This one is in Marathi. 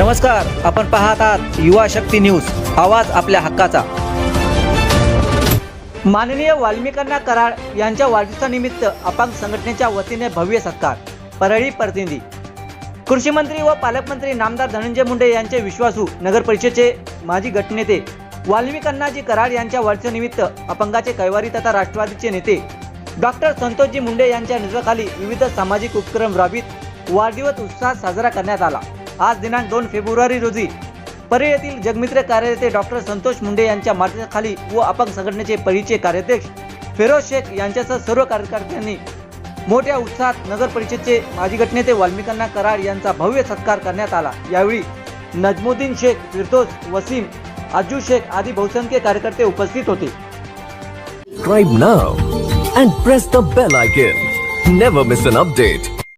नमस्कार आपण पाहत आहात युवा शक्ती न्यूज आवाज आपल्या हक्काचा. माननीय वाल्मिकांना कराड यांच्या वाढदिवसानिमित्त अपांग संघटनेच्या वतीने भव्य सत्कार परळी प्रतिनिधी. कृषी मंत्री व पालकमंत्री नामदार धनंजय मुंडे यांचे विश्वासू नगर परिषदेचे माजी गटनेते वाल्मिकांनाजी कराड यांच्या वाढदिवसानिमित्त अपंगाचे कैवारी तथा राष्ट्रवादीचे नेते डॉक्टर संतोषजी मुंडे यांच्या नेतृत्वाखाली विविध सामाजिक उपक्रम राबवित वाढदिवस उत्साहात साजरा करण्यात आला. आज दिनांक दोन फेब्रुवारी रोजी परळ येथील जगमित्र कार्यकर्ते डॉक्टर संतोष मुंडे यांच्या मार्गदर्शनाखाली व अपंग संघटनेचे परिचय कार्याध्यक्ष फिरोज शेख यांच्यासह सर्व कार्यकर्त्यांनी मोठ्या उत्साहात नगर परिषदचे माजी गटनेते वाल्मिकांना कराड यांचा भव्य सत्कार करण्यात आला यावेळी नजमुद्दीन शेख फिरतोस वसीम अज्जू शेख आदी बहुसंख्य कार्यकर्ते उपस्थित होते subscribe now and press the bell icon. Never miss an update.